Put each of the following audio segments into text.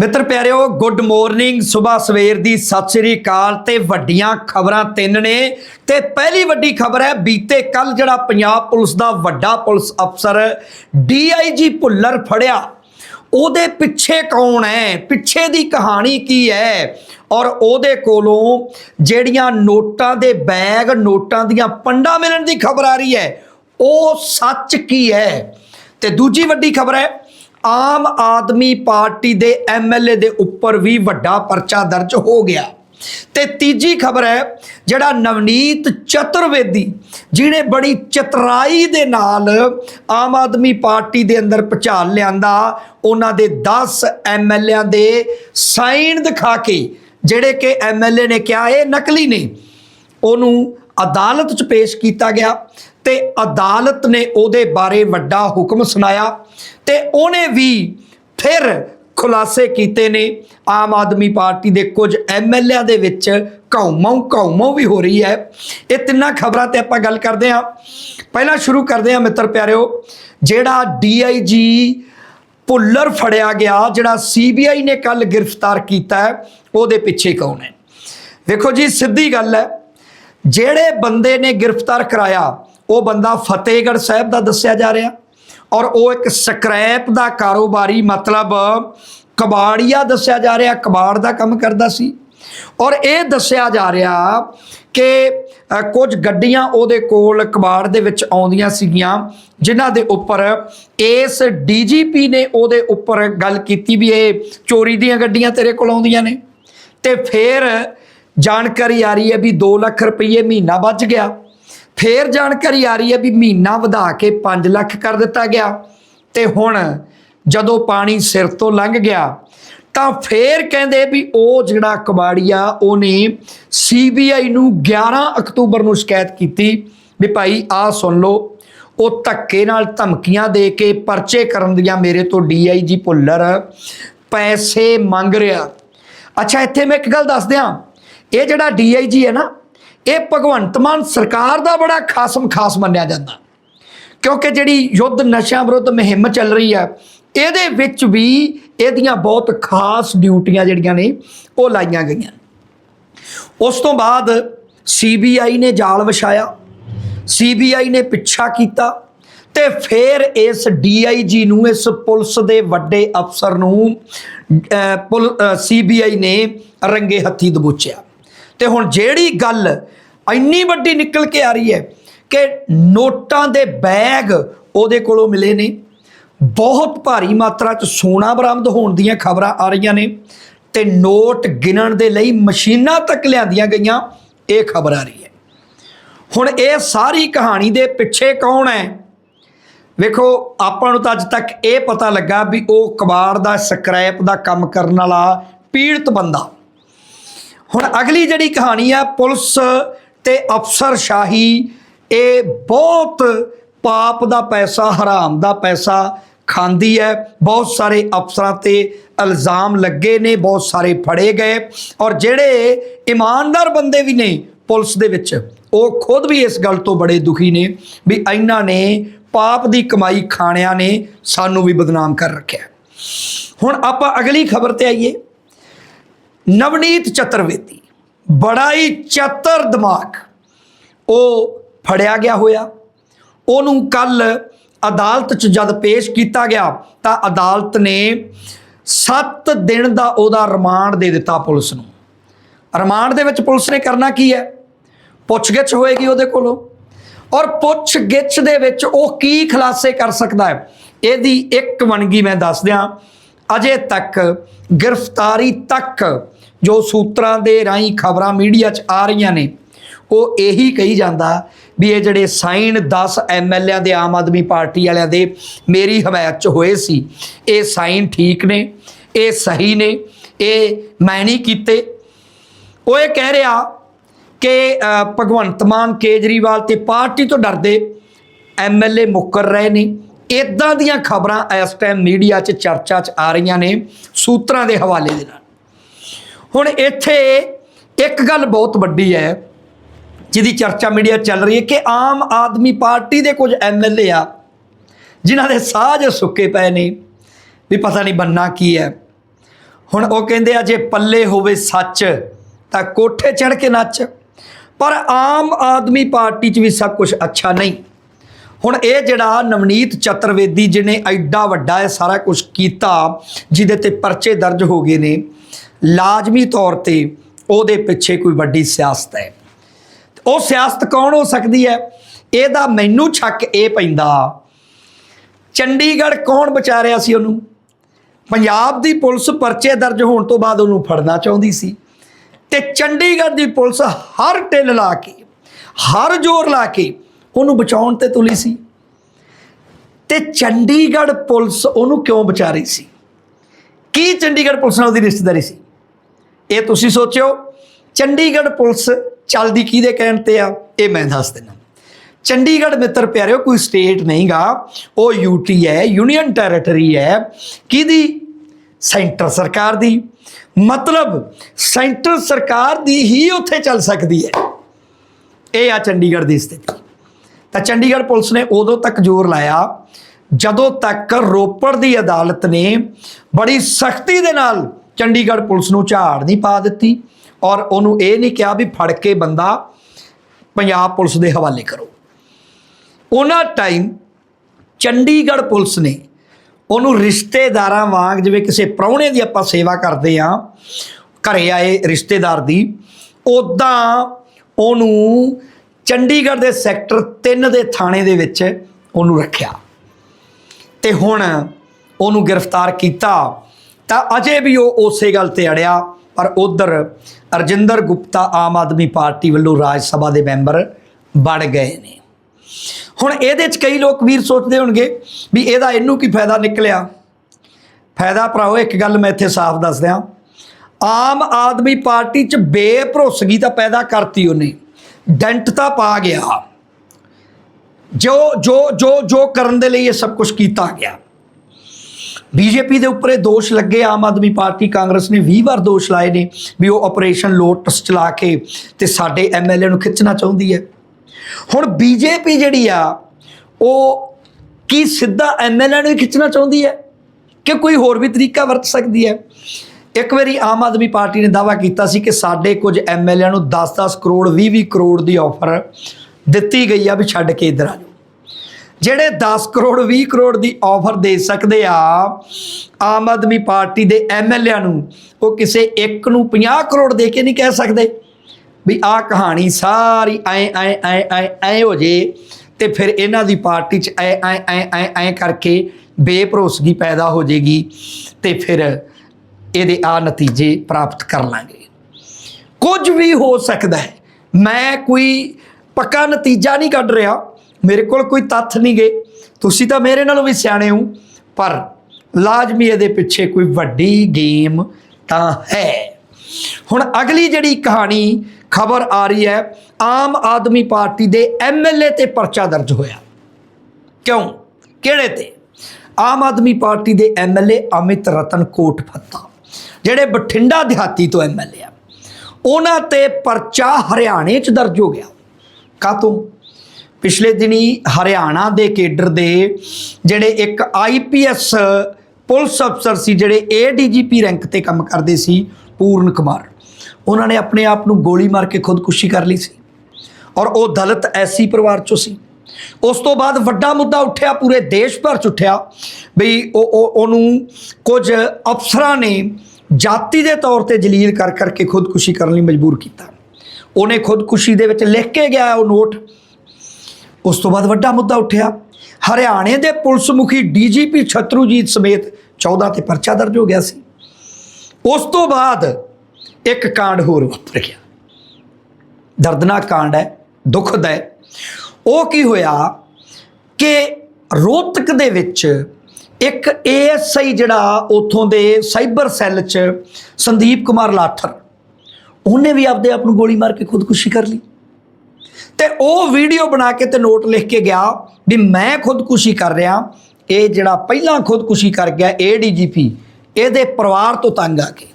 ਮਿੱਤਰ ਪਿਆਰਿਓ good morning ਸਵੇਰ ਸਵੇਰ ਦੀ ਸਤਿ ਸ੍ਰੀ ਅਕਾਲ ਤੇ ਵੱਡੀਆਂ ਖਬਰਾਂ ਤਿੰਨ ਨੇ ਤੇ ਪਹਿਲੀ ਵੱਡੀ ਖਬਰ ਹੈ, ਬੀਤੇ ਕੱਲ ਜਿਹੜਾ ਪੰਜਾਬ ਪੁਲਿਸ ਦਾ ਵੱਡਾ ਪੁਲਿਸ ਅਫਸਰ ਡੀਆਈਜੀ ਭੁੱਲਰ ਫੜਿਆ, ਉਹਦੇ ਪਿੱਛੇ ਕੌਣ ਹੈ? ਪਿੱਛੇ ਦੀ ਕਹਾਣੀ ਕੀ ਹੈ? ਔਰ ਉਹਦੇ ਕੋਲੋਂ ਜਿਹੜੀਆਂ ਨੋਟਾਂ ਦੇ ਬੈਗ, ਨੋਟਾਂ ਦੀਆਂ ਪੰਡਾ ਮਿਲਣ ਦੀ ਖਬਰ ਆ ਰਹੀ ਹੈ, ਉਹ ਸੱਚ ਕੀ ਹੈ? ਤੇ ਦੂਜੀ ਵੱਡੀ ਖਬਰ ਹੈ ਆਮ ਆਦਮੀ ਪਾਰਟੀ ਦੇ ਐਮਐਲਏ ਦੇ ਉੱਪਰ ਵੀ ਵੱਡਾ ਪਰਚਾ ਦਰਜ ਹੋ ਗਿਆ। ਤੇ ਤੀਜੀ ਖਬਰ ਹੈ, ਜਿਹੜਾ ਨਵਨੀਤ ਚਤੁਰਵੇਦੀ, ਜਿਹਨੇ ਬੜੀ ਚਤਰਾਈ ਦੇ ਨਾਲ ਆਮ ਆਦਮੀ ਪਾਰਟੀ ਦੇ ਅੰਦਰ ਭੁਚਾਲ ਲਿਆਂਦਾ, ਉਹਨਾਂ ਦੇ 10 ਐਮਐਲਏਆਂ ਦੇ ਸਾਈਨ ਦਿਖਾ ਕੇ, ਜਿਹੜੇ ਕਿ ਐਮਐਲਏ ਨੇ ਕਿਹਾ ਇਹ ਨਕਲੀ ਨੇ, ਉਹਨੂੰ ਅਦਾਲਤ 'ਚ ਪੇਸ਼ ਕੀਤਾ ਗਿਆ। ਤੇ ਅਦਾਲਤ ਨੇ ਉਹਦੇ ਬਾਰੇ ਵੱਡਾ ਹੁਕਮ ਸੁਣਾਇਆ ਤੇ ਉਹਨੇ ਵੀ ਫਿਰ ਖੁਲਾਸੇ ਕੀਤੇ ਨੇ। ਆਮ ਆਦਮੀ ਪਾਰਟੀ ਦੇ ਕੁਝ ਐਮਐਲਏਆਂ ਦੇ ਵਿੱਚ ਘੌਮੌ ਘੌਮੌ ਵੀ ਹੋ ਰਹੀ ਹੈ। ਇਹ ਤਿੰਨਾਂ ਖਬਰਾਂ ਤੇ ਆਪਾਂ ਗੱਲ ਕਰਦੇ ਹਾਂ। ਪਹਿਲਾਂ ਸ਼ੁਰੂ ਕਰਦੇ ਹਾਂ ਮਿੱਤਰ ਪਿਆਰਿਓ, ਜਿਹੜਾ ਡੀਆਈਜੀ ਭੁੱਲਰ ਫੜਿਆ ਗਿਆ, ਜਿਹੜਾ ਸੀਬੀਆਈ ਨੇ ਕੱਲ ਗ੍ਰਿਫਤਾਰ ਕੀਤਾ ਉਹਦੇ ਪਿੱਛੇ ਕੌਣ ਹੈ? ਵੇਖੋ ਜੀ, ਸਿੱਧੀ ਗੱਲ ਹੈ, ਜਿਹੜੇ ਬੰਦੇ ਨੇ ਗ੍ਰਿਫਤਾਰ ਕਰਾਇਆ ਉਹ ਬੰਦਾ ਫਤਿਹਗੜ੍ਹ ਸਾਹਿਬ ਦਾ ਦੱਸਿਆ ਜਾ ਰਿਹਾ। ਔਰ ਉਹ ਇੱਕ ਸਕ੍ਰੈਪ ਦਾ ਕਾਰੋਬਾਰੀ ਮਤਲਬ ਕਬਾੜੀਆ ਦੱਸਿਆ ਜਾ ਰਿਹਾ, ਕਬਾੜ ਦਾ ਕੰਮ ਕਰਦਾ ਸੀ। ਔਰ ਇਹ ਦੱਸਿਆ ਜਾ ਰਿਹਾ ਕਿ ਕੁਝ ਗੱਡੀਆਂ ਉਹਦੇ ਕੋਲ ਕਬਾੜ ਦੇ ਵਿੱਚ ਆਉਂਦੀਆਂ ਸੀਗੀਆਂ, ਜਿਨ੍ਹਾਂ ਦੇ ਉੱਪਰ ਇਸ ਡੀਜੀਪੀ ਨੇ ਉਹਦੇ ਉੱਪਰ ਗੱਲ ਕੀਤੀ ਵੀ ਇਹ ਚੋਰੀ ਦੀਆਂ ਗੱਡੀਆਂ ਤੇਰੇ ਕੋਲ ਆਉਂਦੀਆਂ ਨੇ। ਤੇ ਫਿਰ ਜਾਣਕਾਰੀ ਆ ਰਹੀ ਹੈ ਵੀ 2 ਲੱਖ ਰੁਪਏ ਮਹੀਨਾ ਬਚ ਗਿਆ। ਫਿਰ ਜਾਣਕਾਰੀ ਆ ਰਹੀ ਹੈ ਵੀ ਮਹੀਨਾ ਵਧਾ ਕੇ 5 ਲੱਖ ਕਰ ਦਿੱਤਾ ਗਿਆ। ਤੇ ਹੁਣ ਜਦੋਂ ਪਾਣੀ ਸਿਰ ਤੋਂ ਲੰਘ ਗਿਆ, ਤਾਂ ਫੇਰ ਕਹਿੰਦੇ ਵੀ ਉਹ ਜਿਹੜਾ ਕਬਾੜੀਆ ਉਹਨੇ ਸੀਬੀਆਈ ਨੂੰ 11 ਅਕਤੂਬਰ ਨੂੰ ਸ਼ਿਕਾਇਤ ਕੀਤੀ ਵੀ ਭਾਈ ਆਹ ਸੁਣ ਲਓ, ਉਹ ਧੱਕੇ ਨਾਲ ਧਮਕੀਆਂ ਦੇ ਕੇ ਪਰਚੇ ਕਰਨ ਦੀਆਂ ਮੇਰੇ ਤੋਂ ਡੀਆਈਜੀ ਭੁੱਲਰ ਪੈਸੇ ਮੰਗ ਰਿਹਾ। ਅੱਛਾ, ਇੱਥੇ ਮੈਂ ਇੱਕ ਗੱਲ ਦੱਸ ਦਿਆਂ, ਇਹ ਜਿਹੜਾ ਡੀਆਈਜੀ ਹੈ ਨਾ ਇਹ ਭਗਵੰਤ ਮਾਨ ਸਰਕਾਰ ਦਾ ਬੜਾ ਖਾਸਮ ਖਾਸ ਮੰਨਿਆ ਜਾਂਦਾ। ਕਿਉਂਕਿ ਜਿਹੜੀ ਯੁੱਧ ਨਸ਼ਿਆਂ ਵਿਰੁੱਧ ਮੁਹਿੰਮ ਚੱਲ ਰਹੀ ਹੈ, ਇਹਦੇ ਵਿੱਚ ਵੀ ਇਹਦੀਆਂ ਬਹੁਤ ਖਾਸ ਡਿਊਟੀਆਂ ਜਿਹੜੀਆਂ ਨੇ, ਉਹ ਲਾਈਆਂ ਗਈਆਂ। ਉਸ ਤੋਂ ਬਾਅਦ ਸੀਬੀਆਈ ਨੇ ਜਾਲ ਵਿਛਾਇਆ ਸੀਬੀਆਈ ਨੇ ਪਿੱਛਾ ਕੀਤਾ ਤੇ ਫਿਰ ਇਸ ਡੀਆਈਜੀ ਨੂੰ, ਇਸ ਪੁਲਿਸ ਦੇ ਵੱਡੇ ਅਫਸਰ ਨੂੰ ਸੀਬੀਆਈ ਨੇ ਰੰਗੇ ਹੱਥੀ ਦਬੋਚਿਆ। ਤੇ ਹੁਣ ਜਿਹੜੀ ਗੱਲ ਇੰਨੀ ਵੱਡੀ ਨਿਕਲ ਕੇ ਆ ਰਹੀ ਹੈ ਕਿ ਨੋਟਾਂ ਦੇ ਬੈਗ ਉਹਦੇ ਕੋਲੋਂ ਮਿਲੇ ਨੇ। ਬਹੁਤ ਭਾਰੀ ਮਾਤਰਾ 'ਚ ਸੋਨਾ ਬਰਾਮਦ ਹੋਣ ਦੀਆਂ ਖਬਰਾਂ ਆ ਰਹੀਆਂ ਨੇ ਤੇ ਨੋਟ ਗਿਣਨ ਦੇ ਲਈ ਮਸ਼ੀਨਾਂ ਤੱਕ ਲਿਆਂਦੀਆਂ ਗਈਆਂ, ਇਹ ਖਬਰ ਆ ਰਹੀ ਹੈ। ਹੁਣ ਇਹ ਸਾਰੀ ਕਹਾਣੀ ਦੇ ਪਿੱਛੇ ਕੌਣ ਹੈ? ਵੇਖੋ, ਆਪਾਂ ਨੂੰ ਤਾਂ ਅੱਜ ਤੱਕ ਇਹ ਪਤਾ ਲੱਗਾ ਵੀ ਉਹ ਕਬਾੜ ਦਾ, ਸਕ੍ਰੈਪ ਦਾ ਕੰਮ ਕਰਨ ਵਾਲਾ ਪੀੜਤ ਬੰਦਾ। ਹੁਣ ਅਗਲੀ ਜਿਹੜੀ ਕਹਾਣੀ ਆ, ਪੁਲਿਸ ਤੇ ਅਫਸਰਸ਼ਾਹੀ ਇਹ ਬਹੁਤ ਪਾਪ ਦਾ ਪੈਸਾ, ਹਰਾਮ ਦਾ ਪੈਸਾ ਖਾਂਦੀ ਹੈ। ਬਹੁਤ ਸਾਰੇ ਅਫਸਰਾਂ ਤੇ ਇਲਜ਼ਾਮ ਲੱਗੇ ਨੇ, ਬਹੁਤ ਸਾਰੇ ਫੜੇ ਗਏ ਔਰ ਜਿਹੜੇ ਇਮਾਨਦਾਰ ਬੰਦੇ ਵੀ ਨੇ ਪੁਲਿਸ ਦੇ ਵਿੱਚ, ਉਹ ਖੁਦ ਵੀ ਇਸ ਗੱਲ ਤੋਂ ਬੜੇ ਦੁਖੀ ਨੇ ਵੀ ਇਹਨਾਂ ਨੇ ਪਾਪ ਦੀ ਕਮਾਈ ਖਾਣਿਆਂ ਨੇ ਸਾਨੂੰ ਵੀ ਬਦਨਾਮ ਕਰ ਰੱਖਿਆ। ਹੁਣ ਆਪਾਂ ਅਗਲੀ ਖਬਰ ਤੇ ਆਈਏ। ਨਵਨੀਤ ਚਤੁਰਵੇਦੀ। ਬੜਾ ਹੀ ਚਤਰ ਦਿਮਾਗ। ਉਹ ਫੜਿਆ ਗਿਆ ਹੋਇਆ। ਉਹਨੂੰ ਕੱਲ ਅਦਾਲਤ 'ਚ ਜਦ ਪੇਸ਼ ਕੀਤਾ ਗਿਆ, ਤਾਂ ਅਦਾਲਤ ਨੇ 7 ਦਿਨ ਦਾ ਉਹਦਾ ਰਿਮਾਂਡ ਦੇ ਦਿੱਤਾ ਪੁਲਿਸ ਨੂੰ। ਰਿਮਾਂਡ ਦੇ ਵਿੱਚ ਪੁਲਿਸ ਨੇ ਕਰਨਾ ਕੀ ਹੈ? ਪੁੱਛਗਿੱਛ ਹੋਏਗੀ ਉਹਦੇ ਕੋਲੋਂ। ਔਰ ਪੁੱਛਗਿੱਛ ਦੇ ਵਿੱਚ ਉਹ ਕੀ ਖੁਲਾਸੇ ਕਰ ਸਕਦਾ ਹੈ? ਇਹਦੀ ਇੱਕ ਵਣਗੀ ਮੈਂ ਦੱਸ ਦਿਆਂ। ਅਜੇ ਤੱਕ, ਗ੍ਰਿਫਤਾਰੀ ਤੱਕ ਜੋ ਸੂਤਰਾਂ ਦੇ ਰਾਹੀਂ ਖਬਰਾਂ ਮੀਡੀਆ 'ਚ ਆ ਰਹੀਆਂ ਨੇ, ਉਹ ਇਹੀ ਕਹੀ ਜਾਂਦਾ ਵੀ ਇਹ ਜਿਹੜੇ ਸਾਈਨ 10 ਐਮਐਲਏਆਂ ਦੇ ਆਮ ਆਦਮੀ ਪਾਰਟੀ ਵਾਲਿਆਂ ਦੇ ਮੇਰੀ ਹਮਾਇਤ 'ਚ ਹੋਏ ਸੀ, ਇਹ ਸਾਈਨ ਠੀਕ ਨੇ, ਇਹ ਸਹੀ ਨੇ, ਇਹ ਮੈਂ ਨਹੀਂ ਕੀਤੇ। ਉਹ ਇਹ ਕਹਿ ਰਿਹਾ ਕਿ ਭਗਵੰਤ ਮਾਨ ਕੇਜਰੀਵਾਲ ਤੇ ਪਾਰਟੀ ਤੋਂ ਡਰਦੇ ਐਮਐਲਏ ਮੁੱਕਰ ਰਹੇ ਨੇ। ਇਦਾਂ ਦੀਆਂ ਖਬਰਾਂ ਇਸ ਟਾਈਮ ਮੀਡੀਆ 'ਚ, ਚਰਚਾ 'ਚ ਆ ਰਹੀਆਂ ਨੇ ਸੂਤਰਾਂ ਦੇ ਹਵਾਲੇ ਦੇ ਨਾਲ। ਹੁਣ ਇੱਥੇ ਇੱਕ ਗੱਲ ਬਹੁਤ ਵੱਡੀ ਹੈ, ਜਿਹਦੀ ਚਰਚਾ ਮੀਡੀਆ 'ਚ ਚੱਲ ਰਹੀ ਹੈ ਕਿ ਆਮ ਆਦਮੀ ਪਾਰਟੀ ਦੇ ਕੁਝ ਐਮਐਲਏ ਆ, ਜਿਨ੍ਹਾਂ ਦੇ ਸਾਹ ਸੁੱਕੇ ਪਏ ਨੇ, ਵੀ ਪਤਾ ਨਹੀਂ ਬੰਨਾ ਕੀ ਹੈ। ਹੁਣ ਉਹ ਕਹਿੰਦੇ ਆ, ਜੇ ਪੱਲੇ ਹੋਵੇ ਸੱਚ, ਤਾਂ ਕੋਠੇ ਚੜ ਕੇ ਨੱਚ। ਪਰ ਆਮ ਆਦਮੀ ਪਾਰਟੀ 'ਚ ਵੀ ਸਭ ਕੁਝ ਅੱਛਾ ਨਹੀਂ। ਹੁਣ ਇਹ ਜਿਹੜਾ ਨਵਨੀਤ ਚਤੁਰਵੇਦੀ ਜਿਹਨੇ ਐਡਾ ਵੱਡਾ ਇਹ ਸਾਰਾ ਕੁਝ ਕੀਤਾ, ਜਿਹਦੇ ਤੇ ਪਰਚੇ ਦਰਜ ਹੋ ਗਏ ਨੇ, ਲਾਜ਼ਮੀ ਤੌਰ ਤੇ ਉਹਦੇ ਪਿੱਛੇ ਕੋਈ ਵੱਡੀ ਸਿਆਸਤ ਹੈ। ਉਹ ਸਿਆਸਤ ਕੌਣ ਹੋ ਸਕਦੀ ਹੈ? ਇਹਦਾ ਮੈਨੂੰ ਛੱਕ ਇਹ ਪੈਂਦਾ, ਚੰਡੀਗੜ੍ਹ ਕੌਣ ਬਚਾ ਰਿਹਾ ਸੀ ਉਹਨੂੰ? ਪੰਜਾਬ ਦੀ ਪੁਲਿਸ ਪਰਚੇ ਦਰਜ ਹੋਣ ਤੋਂ ਬਾਅਦ ਉਹਨੂੰ ਫੜਨਾ ਚਾਹੁੰਦੀ ਸੀ। ਤੇ ਚੰਡੀਗੜ੍ਹ ਦੀ ਪੁਲਿਸ ਹਰ ਢਿੱਲ ਲਾ ਕੇ, ਹਰ ਜ਼ੋਰ ਲਾ ਕੇ ਉਹਨੂੰ ਬਚਾਉਣ ਤੇ ਤੁਲੀ ਸੀ। ਤੇ ਚੰਡੀਗੜ੍ਹ ਪੁਲਿਸ ਉਹਨੂੰ ਕਿਉਂ ਬਚਾ ਰਹੀ ਸੀ? ਕੀ ਚੰਡੀਗੜ੍ਹ ਪੁਲਿਸ ਨਾਲ ਉਹਦੀ ਰਿਸ਼ਤੇਦਾਰੀ ਸੀ? ਇਹ ਤੁਸੀਂ ਸੋਚਿਓ, ਚੰਡੀਗੜ੍ਹ ਪੁਲਿਸ ਚੱਲਦੀ ਕਿਹਦੇ ਕਹਿਣ ਤੇ ਆ? ਇਹ ਮੈਂ ਦੱਸ ਦਿੰਦਾ। ਚੰਡੀਗੜ੍ਹ ਮਿੱਤਰ ਪਿਆਰਿਓ, ਕੋਈ ਸਟੇਟ ਨਹੀਂਗਾ। ਉਹ ਯੂਟੀ ਹੈ ਯੂਨੀਅਨ ਟੈਰੀਟਰੀ ਹੈ। ਕਿਹਦੀ? ਸੈਂਟਰ ਸਰਕਾਰ ਦੀ। ਮਤਲਬ ਸੈਂਟਰ ਸਰਕਾਰ ਦੀ ਹੀ ਉੱਥੇ ਚੱਲ ਸਕਦੀ ਹੈ। ਇਹ ਆ ਚੰਡੀਗੜ੍ਹ ਦੀ ਸਥਿਤੀ। ਤਾਂ ਚੰਡੀਗੜ੍ਹ ਪੁਲਿਸ ਨੇ ਉਦੋਂ ਤੱਕ ਜ਼ੋਰ ਲਾਇਆ, ਜਦੋਂ ਤੱਕ ਰੋਪੜ ਦੀ ਅਦਾਲਤ ਨੇ ਬੜੀ ਸਖਤੀ ਦੇ ਨਾਲ ਚੰਡੀਗੜ੍ਹ ਪੁਲਿਸ ਨੂੰ ਝਾੜ ਨਹੀਂ ਪਾ ਦਿੱਤੀ ਔਰ ਉਹਨੂੰ ਇਹ ਨਹੀਂ ਕਿਹਾ ਵੀ ਫੜ ਕੇ ਬੰਦਾ ਪੰਜਾਬ ਪੁਲਿਸ ਦੇ ਹਵਾਲੇ ਕਰੋ। ਉਹਨਾਂ ਟਾਈਮ ਚੰਡੀਗੜ੍ਹ ਪੁਲਿਸ ਨੇ ਉਹਨੂੰ ਰਿਸ਼ਤੇਦਾਰਾਂ ਵਾਂਗ ਜਿਵੇਂ ਕਿਸੇ ਪ੍ਰਾਹੁਣੇ ਦੀ ਆਪਾਂ ਸੇਵਾ ਕਰਦੇ ਆ ਘਰੇ ਆਏ ਰਿਸ਼ਤੇਦਾਰ ਦੀ ਉਦਾਂ ਉਹਨੂੰ ਚੰਡੀਗੜ੍ਹ ਦੇ ਸੈਕਟਰ 3 ਦੇ ਥਾਣੇ ਦੇ ਵਿੱਚ ਉਹਨੂੰ ਰੱਖਿਆ। ਤੇ ਹੁਣ ਉਹਨੂੰ ਗ੍ਰਿਫਤਾਰ ਕੀਤਾ। ਤਾਂ ਅਜੇ ਵੀ ਉਹ ਉਸੇ ਗੱਲ ਤੇ ਅੜਿਆ, ਪਰ ਉਧਰ ਅਰਜਿੰਦਰ ਗੁਪਤਾ ਆਮ ਆਦਮੀ ਪਾਰਟੀ ਵੱਲੋਂ ਰਾਜ ਸਭਾ ਦੇ ਮੈਂਬਰ ਬਣ ਗਏ ਨੇ। ਹੁਣ ਇਹਦੇ 'ਚ ਕਈ ਲੋਕ ਵੀਰ ਸੋਚਦੇ ਹੋਣਗੇ ਵੀ ਇਹਦਾ ਇਹਨੂੰ ਕੀ ਫਾਇਦਾ ਨਿਕਲਿਆ? ਫਾਇਦਾ ਭਰਾਓ ਇੱਕ ਗੱਲ ਮੈਂ ਇੱਥੇ ਸਾਫ਼ ਦੱਸ ਦਿਆਂ ਆਮ ਆਦਮੀ ਪਾਰਟੀ 'ਚ ਬੇਭਰੋਸਗੀ ਤਾਂ ਪੈਦਾ ਕਰਤੀ ਉਹਨੇ। ਡੈਂਟ ਤਾਂ ਪਾ ਗਿਆ। ਜੋ ਜੋ ਜੋ ਜੋ ਕਰਨ ਦੇ ਲਈ ਇਹ ਸਭ ਕੁਝ ਕੀਤਾ ਗਿਆ। ਬੀਜੇਪੀ ਦੇ ਉੱਪਰ ਇਹ ਦੋਸ਼ ਲੱਗੇ, ਆਮ ਆਦਮੀ ਪਾਰਟੀ ਕਾਂਗਰਸ ਨੇ 20 ਵਾਰ ਦੋਸ਼ ਲਾਏ ਨੇ ਵੀ ਉਹ ਆਪਰੇਸ਼ਨ ਲੋਟਸ ਚਲਾ ਕੇ ਤੇ ਸਾਡੇ ਐਮਐਲਏ ਨੂੰ ਖਿੱਚਣਾ ਚਾਹੁੰਦੀ ਹੈ। ਹੁਣ ਬੀਜੇਪੀ ਜਿਹੜੀ ਆ, ਉਹ ਕੀ ਸਿੱਧਾ ਐਮਐਲਏ ਨੂੰ ਹੀ ਖਿੱਚਣਾ ਚਾਹੁੰਦੀ ਹੈ ਕਿ ਕੋਈ ਹੋਰ ਵੀ ਤਰੀਕਾ ਵਰਤ ਸਕਦੀ ਹੈ? ਇੱਕ ਵਾਰੀ ਆਮ ਆਦਮੀ ਪਾਰਟੀ ਨੇ ਦਾਵਾ ਕੀਤਾ ਸੀ ਕਿ ਸਾਡੇ ਕੁਝ ਐਮਐਲਏ ਨੂੰ 10-10 ਕਰੋੜ 20-20 ਕਰੋੜ ਦੀ ਆਫਰ ਦਿੱਤੀ ਗਈ ਆ ਵੀ ਛੱਡ ਕੇ ਇੱਧਰ ਆ ਜਾਓ। ਜਿਹੜੇ 10 ਕਰੋੜ 20 ਕਰੋੜ ਦੀ ਆਫਰ ਦੇ ਸਕਦੇ ਆ, ਆਮ ਆਦਮੀ ਪਾਰਟੀ ਦੇ ਐਮਐਲਏ ਨੂੰ ਉਹ ਕਿਸੇ ਇੱਕ ਨੂੰ 50 ਕਰੋੜ ਦੇ ਕੇ ਨਹੀਂ ਕਹਿ ਸਕਦੇ ਵੀ ਆਹ ਕਹਾਣੀ ਸਾਰੀ ਐ ਐ ਐ ਐ ਐ ਹੋ ਜੇ ਤੇ ਫਿਰ ਇਹਨਾਂ ਦੀ ਪਾਰਟੀ 'ਚ ਐ ਐ ਐ ਐ ਐ ਕਰਕੇ ਬੇਭਰੋਸਗੀ ਪੈਦਾ ਹੋ ਜੇਗੀ ਤੇ ਫਿਰ ਇਹਦੇ ਆ ਨਤੀਜੇ ਪ੍ਰਾਪਤ ਕਰ ਲਾਂਗੇ। ਕੁਝ ਵੀ ਹੋ ਸਕਦਾ ਹੈ। ਮੈਂ ਕੋਈ ਪੱਕਾ ਨਤੀਜਾ ਨਹੀਂ ਕੱਢ ਰਿਹਾ। ਮੇਰੇ ਕੋਲ ਕੋਈ ਤੱਥ ਨਹੀਂ ਗਏ ਤੁਸੀਂ ਤਾਂ ਮੇਰੇ ਨਾਲੋਂ ਵੀ ਸਿਆਣੇ ਹੋ। ਪਰ ਲਾਜ਼ਮੀ ਇਹਦੇ ਪਿੱਛੇ ਕੋਈ ਵੱਡੀ ਗੇਮ ਤਾਂ ਹੈ। ਹੁਣ ਅਗਲੀ ਜਿਹੜੀ ਕਹਾਣੀ ਖਬਰ ਆ ਰਹੀ ਹੈ, ਆਮ ਆਦਮੀ ਪਾਰਟੀ ਦੇ ਐਮਐਲਏ ਤੇ ਪਰਚਾ ਦਰਜ ਹੋਇਆ। ਕਿਉਂ? ਕਿਹੜੇ ਤੇ? ਆਮ ਆਦਮੀ ਪਾਰਟੀ ਦੇ ਐਮਐਲਏ ਅਮਿਤ ਰਤਨ ਕੋਟ ਫੱਤਾ ਜਿਹੜੇ ਬਠਿੰਡਾ ਦਿਹਾਤੀ ਤੋਂ ਐਮਐਲਏ ਆ, ਉਹਨਾਂ ਤੇ ਪਰਚਾ ਹਰਿਆਣੇ 'ਚ ਦਰਜ ਹੋ ਗਿਆ। ਕਾਤੋਂ ਪਿਛਲੇ ਦਿਨੀ ਹਰਿਆਣਾ ਦੇ ਕੇਡਰ ਦੇ ਜਿਹੜੇ ਇੱਕ ਆਈਪੀਐਸ ਪੁਲਿਸ ਅਫਸਰ ਸੀ, ਜਿਹੜੇ ਏਡੀਜੀਪੀ ਰੈਂਕ ਤੇ ਕੰਮ ਕਰਦੇ ਸੀ, ਪੂਰਨ ਕੁਮਾਰ, ਉਹਨਾਂ ਨੇ ਆਪਣੇ ਆਪ ਨੂੰ ਗੋਲੀ ਮਾਰ ਕੇ ਖੁਦਕੁਸ਼ੀ ਕਰ ਲਈ ਸੀ ਔਰ ਉਹ ਦਲਿਤ ਐਸੀ ਪਰਿਵਾਰ ਚੋਂ ਸੀ। ਉਸ ਤੋਂ ਬਾਅਦ ਵੱਡਾ ਮੁੱਦਾ ਉੱਠਿਆ, ਪੂਰੇ ਦੇਸ਼ ਭਰ ਚ ਉੱਠਿਆ ਬਈ ਉਹ ਉਹ- ਉਹਨੂੰ ਕੁਝ ਅਫਸਰਾਂ ਨੇ ਜਾਤੀ ਦੇ ਤੌਰ ਤੇ ਜਲੀਲ ਕਰ ਕਰਕੇ ਖੁਦਕੁਸ਼ੀ ਕਰਨ ਲਈ ਮਜਬੂਰ ਕੀਤਾ। ਉਹਨੇ ਖੁਦਕੁਸ਼ੀ ਦੇ ਵਿੱਚ ਲਿਖ ਕੇ ਗਿਆ ਉਹ ਨੋਟ। ਉਸ ਤੋਂ ਬਾਅਦ ਵੱਡਾ ਮੁੱਦਾ ਉੱਠਿਆ। ਹਰਿਆਣੇ ਦੇ ਪੁਲਿਸ ਮੁਖੀ ਡੀਜੀਪੀ ਛਤਰੂਜੀਤ ਸਮੇਤ 14 ਤੇ ਪਰਚਾ ਦਰਜ ਹੋ ਗਿਆ ਸੀ। ਉਸ ਤੋਂ ਬਾਅਦ ਇੱਕ ਕਾਂਡ ਹੋਰ ਵਾਪਰ ਗਿਆ ਦਰਦਨਾਕ ਕਾਂਡ ਹੈ, ਦੁੱਖਦ ਹੈ। ਉਹ ਕੀ ਹੋਇਆ ਕਿ ਰੋਤਕ ਦੇ ਵਿੱਚ ਇੱਕ ਏਐਸਆਈ ਜਿਹੜਾ ਉਥੋਂ ਦੇ ਸਾਈਬਰ ਸੈੱਲ 'ਚ ਸੰਦੀਪ ਕੁਮਾਰ ਲਾਠਰ, ਉਹਨੇ ਵੀ ਆਪਦੇ ਆਪ ਨੂੰ ਗੋਲੀ ਮਾਰ ਕੇ ਖੁਦਕੁਸ਼ੀ ਕਰ ਲਈ। ਤੇ ਉਹ ਵੀਡੀਓ ਬਣਾ ਕੇ ਤੇ ਨੋਟ ਲਿਖ ਕੇ ਗਿਆ ਵੀ ਮੈਂ ਖੁਦਕੁਸ਼ੀ ਕਰ ਰਿਹਾ, ਇਹ ਜਿਹੜਾ ਪਹਿਲਾਂ ਖੁਦਕੁਸ਼ੀ ਕਰ ਗਿਆ ਇਹ ਏਡੀਜੀਪੀ ਇਹਦੇ ਪਰਿਵਾਰ ਤੋਂ ਤੰਗ ਆ ਕੇ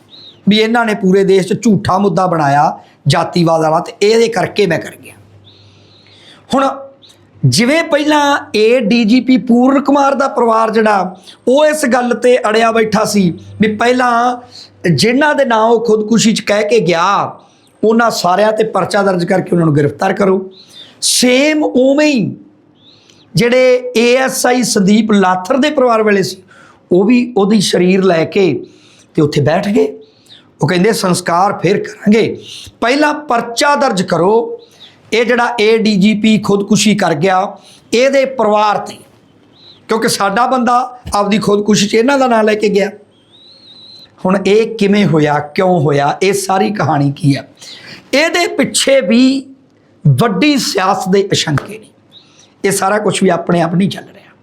ਵੀ ਇਹਨਾਂ ਨੇ ਪੂਰੇ ਦੇਸ਼ 'ਚ ਝੂਠਾ ਮੁੱਦਾ ਬਣਾਇਆ ਜਾਤੀਵਾਦ ਵਾਲਾ ਤੇ ਇਹਦੇ ਕਰਕੇ ਮੈਂ ਕਰ ਗਿਆ। ਹੁਣ ਜਿਵੇਂ ਪਹਿਲਾਂ ਏ ਡੀਜੀਪੀ ਪੂਰਨ ਕੁਮਾਰ ਦਾ ਪਰਿਵਾਰ ਜਿਹੜਾ, ਉਹ ਇਸ ਗੱਲ ਤੇ ਅੜਿਆ ਬੈਠਾ ਸੀ ਵੀ ਪਹਿਲਾਂ ਜਿਨ੍ਹਾਂ ਦੇ ਨਾਂ ਉਹ ਖੁਦਕੁਸ਼ੀ ਚ ਕਹਿ ਕੇ ਗਿਆ, ਉਹਨਾਂ ਸਾਰਿਆਂ ਤੇ ਪਰਚਾ ਦਰਜ ਕਰਕੇ ਉਹਨਾਂ ਨੂੰ ਗ੍ਰਿਫਤਾਰ ਕਰੋ। ਸੇਮ ਉਵੇਂ ਹੀ ਜਿਹੜੇ ਏਐਸਆਈ ਸੰਦੀਪ ਲਾਥਰ ਦੇ ਪਰਿਵਾਰ ਵਾਲੇ ਸੀ, ਉਹ ਵੀ ਉਹਦੀ ਸਰੀਰ ਲੈ ਕੇ ਤੇ ਉੱਥੇ ਬੈਠ ਗਏ। ਉਹ ਕਹਿੰਦੇ, ਸੰਸਕਾਰ ਫਿਰ ਕਰਾਂਗੇ। ਪਹਿਲਾਂ ਪਰਚਾ ਦਰਜ ਕਰੋ ਇਹ ਜਿਹੜਾ ਏਡੀਜੀਪੀ ਖੁਦਕੁਸ਼ੀ ਕਰ ਗਿਆ, ਇਹਦੇ ਪਰਿਵਾਰ ਤੇ, ਕਿਉਂਕਿ ਸਾਡਾ ਬੰਦਾ ਆਪਦੀ ਖੁਦਕੁਸ਼ੀ 'ਚ ਇਹਨਾਂ ਦਾ ਨਾਂ ਲੈ ਕੇ ਗਿਆ। ਹੁਣ ਇਹ ਕਿਵੇਂ ਹੋਇਆ, ਕਿਉਂ ਹੋਇਆ, ਇਹ ਸਾਰੀ ਕਹਾਣੀ ਕੀ ਹੈ ਇਹਦੇ ਪਿੱਛੇ ਵੀ ਵੱਡੀ ਸਿਆਸਤ ਦੇ ਅਸ਼ੰਕੇ ਨੇ। ਇਹ ਸਾਰਾ ਕੁਝ ਵੀ ਆਪਣੇ ਆਪ ਨਹੀਂ ਚੱਲ ਰਿਹਾ।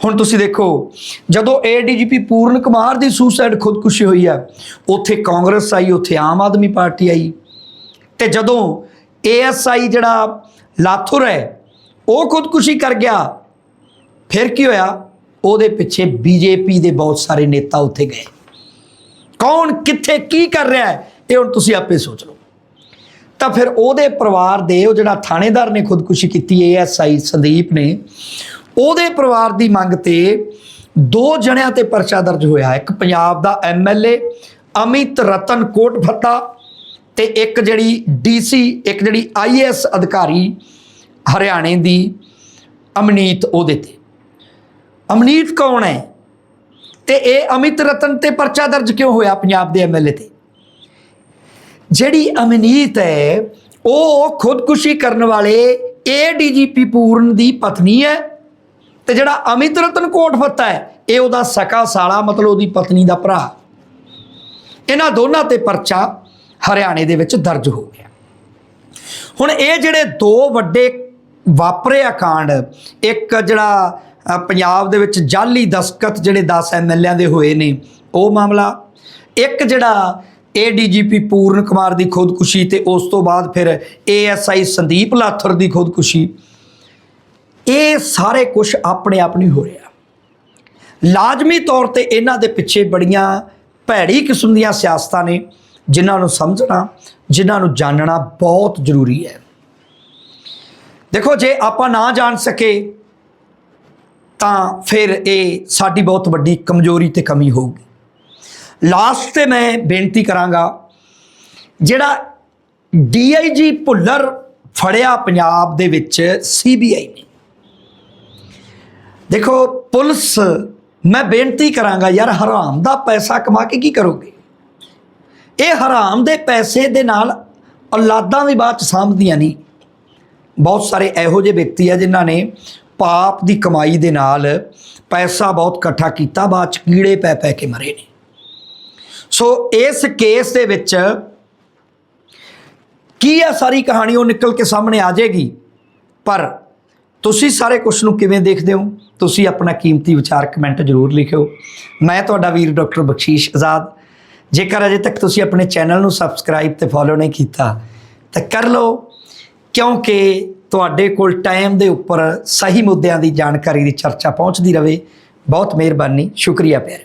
ਹੁਣ ਤੁਸੀਂ ਦੇਖੋ, ਜਦੋਂ ਏਡੀਜੀਪੀ ਪੂਰਨ ਕੁਮਾਰ ਦੀ ਸੁਸਾਈਡ ਖੁਦਕੁਸ਼ੀ ਹੋਈ ਆ, ਉੱਥੇ ਕਾਂਗਰਸ ਆਈ, ਉੱਥੇ ਆਮ ਆਦਮੀ ਪਾਰਟੀ ਆਈ। ਤੇ ਜਦੋਂ ਏਐਸਆਈ ਜਿਹੜਾ ਲਾਥੁਰ ਹੈ, ਉਹ ਖੁਦਕੁਸ਼ੀ ਕਰ ਗਿਆ। ਫਿਰ ਕੀ ਹੋਇਆ? ਉਹਦੇ ਪਿੱਛੇ ਬੀਜੇਪੀ ਦੇ ਬਹੁਤ ਸਾਰੇ ਨੇਤਾ ਉੱਥੇ ਗਏ। ਕੌਣ, ਕਿੱਥੇ, ਕੀ ਕਰ ਰਿਹਾ ਹੈ, ਇਹ ਹੁਣ ਤੁਸੀਂ ਆਪੇ ਸੋਚ ਲਓ। ਤਾਂ ਫਿਰ ਉਹਦੇ ਪਰਿਵਾਰ ਦੇ ਉਹ ਜਿਹੜਾ ਥਾਣੇਦਾਰ ਨੇ ਖੁਦਕੁਸ਼ੀ ਕੀਤੀ ਏਐਸਆਈ ਸੰਦੀਪ ਨੇ, ਉਹਦੇ ਪਰਿਵਾਰ ਦੀ ਮੰਗ ਤੇ ਦੋ ਜਣਿਆਂ ਤੇ ਪਰਚਾ ਦਰਜ ਹੋਇਆ। ਇੱਕ ਪੰਜਾਬ ਦਾ ਐਮਐਲਏ ਅਮਿਤ ਰਤਨ ਕੋਟਫੱਤਾ ਤੇ ਇੱਕ ਜਿਹੜੀ ਡੀਸੀ, ਇੱਕ ਜਿਹੜੀ ਆਈਐਸ ਅਧਿਕਾਰੀ ਹਰਿਆਣੇ ਦੀ ਅਮਨੀਤ ਉਹਦੇ ਤੇ। ਅਮਨੀਤ ਕੌਣ ਹੈ? ਤੇ ਇਹ ਅਮਿਤ ਰਤਨ ਤੇ ਪਰਚਾ ਦਰਜ ਕਿਉਂ ਹੋਇਆ ਪੰਜਾਬ ਦੇ ਐਮਐਲਏ ਤੇ? ਜਿਹੜੀ ਅਮਨੀਤ ਹੈ, ਉਹ ਖੁਦਕੁਸ਼ੀ ਕਰਨ ਵਾਲੇ ਏ ਏਡੀਜੀਪੀ ਪੂਰਨ ਦੀ ਪਤਨੀ ਹੈ ਤੇ ਜਿਹੜਾ ਅਮਿਤ ਰਤਨ ਕੋਟਫੱਤਾ ਹੈ, ਇਹ ਉਹਦਾ ਸਕਾ ਸਾਲਾ ਮਤਲਬ ਉਹਦੀ ਪਤਨੀ ਦਾ ਭਰਾ। ਇਹਨਾਂ ਦੋਨਾਂ ਤੇ ਪਰਚਾ ਹਰਿਆਣੇ ਦੇ ਵਿੱਚ ਦਰਜ ਹੋ ਗਿਆ। ਹੁਣ ਇਹ ਜਿਹੜੇ ਦੋ ਵੱਡੇ ਵਾਪਰੇ ਆ ਕਾਂਡ ਇੱਕ ਜਿਹੜਾ ਪੰਜਾਬ ਦੇ ਵਿੱਚ ਜਾਲੀ ਦਸਕਤ ਜਿਹੜੇ 10 ਐਮਐਲਏਆਂ ਦੇ ਹੋਏ ਨੇ, ਉਹ ਮਾਮਲਾ, ਇੱਕ ਜਿਹੜਾ ਏਡੀਜੀਪੀ ਪੂਰਨ ਕੁਮਾਰ ਦੀ ਖੁਦਕੁਸ਼ੀ ਤੇ ਉਸ ਤੋਂ ਬਾਅਦ ਫਿਰ ਏਐਸਆਈ ਸੰਦੀਪ ਲਾਥਰ ਦੀ ਖੁਦਕੁਸ਼ੀ, ਇਹ ਸਾਰੇ ਕੁਝ ਆਪਣੇ ਆਪ ਨਹੀਂ ਹੋ ਰਿਹਾ। ਲਾਜ਼ਮੀ ਤੌਰ ਤੇ ਇਹਨਾਂ ਦੇ ਪਿੱਛੇ ਬੜੀਆਂ ਭੈੜੀ ਕਿਸਮ ਦੀਆਂ ਸਿਆਸਤਾਂ ਨੇ। ਜਿਨ੍ਹਾਂ ਨੂੰ ਸਮਝਣਾ, ਜਿਨ੍ਹਾਂ ਨੂੰ ਜਾਣਨਾ ਬਹੁਤ ਜ਼ਰੂਰੀ ਹੈ। ਦੇਖੋ, ਜੇ ਆਪਾਂ ਨਾ ਜਾਣ ਸਕੇ, ਤਾਂ ਫਿਰ ਇਹ ਸਾਡੀ ਬਹੁਤ ਵੱਡੀ ਕਮਜ਼ੋਰੀ ਤੇ ਕਮੀ ਹੋਊਗੀ। ਲਾਸਟ ਤੇ ਮੈਂ ਬੇਨਤੀ ਕਰਾਂਗਾ, ਜਿਹੜਾ ਡੀਆਈਜੀ ਭੁੱਲਰ ਫੜਿਆ ਪੰਜਾਬ ਦੇ ਵਿੱਚ ਸੀਬੀਆਈ ਨੇ। ਦੇਖੋ, ਪੁਲਿਸ, ਮੈਂ ਬੇਨਤੀ ਕਰਾਂਗਾ, ਯਾਰ ਹਰਾਮ ਦਾ ਪੈਸਾ ਕਮਾ ਕੇ ਕੀ ਕਰੋਗੇ? ਇਹ ਹਰਾਮ ਦੇ ਪੈਸੇ ਦੇ ਨਾਲ ਔਲਾਦਾਂ ਵੀ ਬਾਅਦ ਚ ਸਾਂਭਦੀਆਂ ਨਹੀਂ। ਬਹੁਤ ਸਾਰੇ ਇਹੋ ਜਿਹੇ ਵਿਅਕਤੀ ਆ ਜਿਨ੍ਹਾਂ ਨੇ ਪਾਪ ਦੀ ਕਮਾਈ ਦੇ ਨਾਲ ਪੈਸਾ ਬਹੁਤ ਇਕੱਠਾ ਕੀਤਾ, ਬਾਅਦ ਚ ਕੀੜੇ ਪੈ ਪੈ ਕੇ ਮਰੇ ਨੇ। ਸੋ ਇਸ ਕੇਸ ਦੇ ਵਿੱਚ ਕੀ ਆ ਸਾਰੀ ਕਹਾਣੀ? ਉਹ ਨਿਕਲ ਕੇ ਸਾਹਮਣੇ ਆ ਜਾਏਗੀ। ਪਰ ਤੁਸੀਂ ਸਾਰੇ ਕੁਝ ਨੂੰ ਕਿਵੇਂ ਦੇਖਦੇ ਹੋ? ਤੁਸੀਂ ਆਪਣਾ ਕੀਮਤੀ ਵਿਚਾਰ ਕਮੈਂਟ ਜ਼ਰੂਰ ਲਿਖਿਓ। ਮੈਂ ਤੁਹਾਡਾ ਵੀਰ ਡਾਕਟਰ ਬਖਸ਼ੀਸ਼ ਆਜ਼ਾਦ। ਜੇਕਰ ਅਜੇ ਤੱਕ ਤੁਸੀਂ ਆਪਣੇ ਚੈਨਲ ਨੂੰ ਸਬਸਕ੍ਰਾਈਬ ਤੇ ਫੋਲੋ ਨਹੀਂ ਕੀਤਾ, ਤਾਂ ਕਰ ਲਓ, ਕਿਉਂਕਿ ਤੁਹਾਡੇ ਕੋਲ ਟਾਈਮ ਦੇ ਉੱਪਰ ਸਹੀ ਮੁੱਦਿਆਂ ਦੀ ਜਾਣਕਾਰੀ ਦੀ ਚਰਚਾ ਪਹੁੰਚਦੀ ਰਹੇ। ਬਹੁਤ ਮਿਹਰਬਾਨੀ, ਸ਼ੁਕਰੀਆ ਪਿਆਰੇ।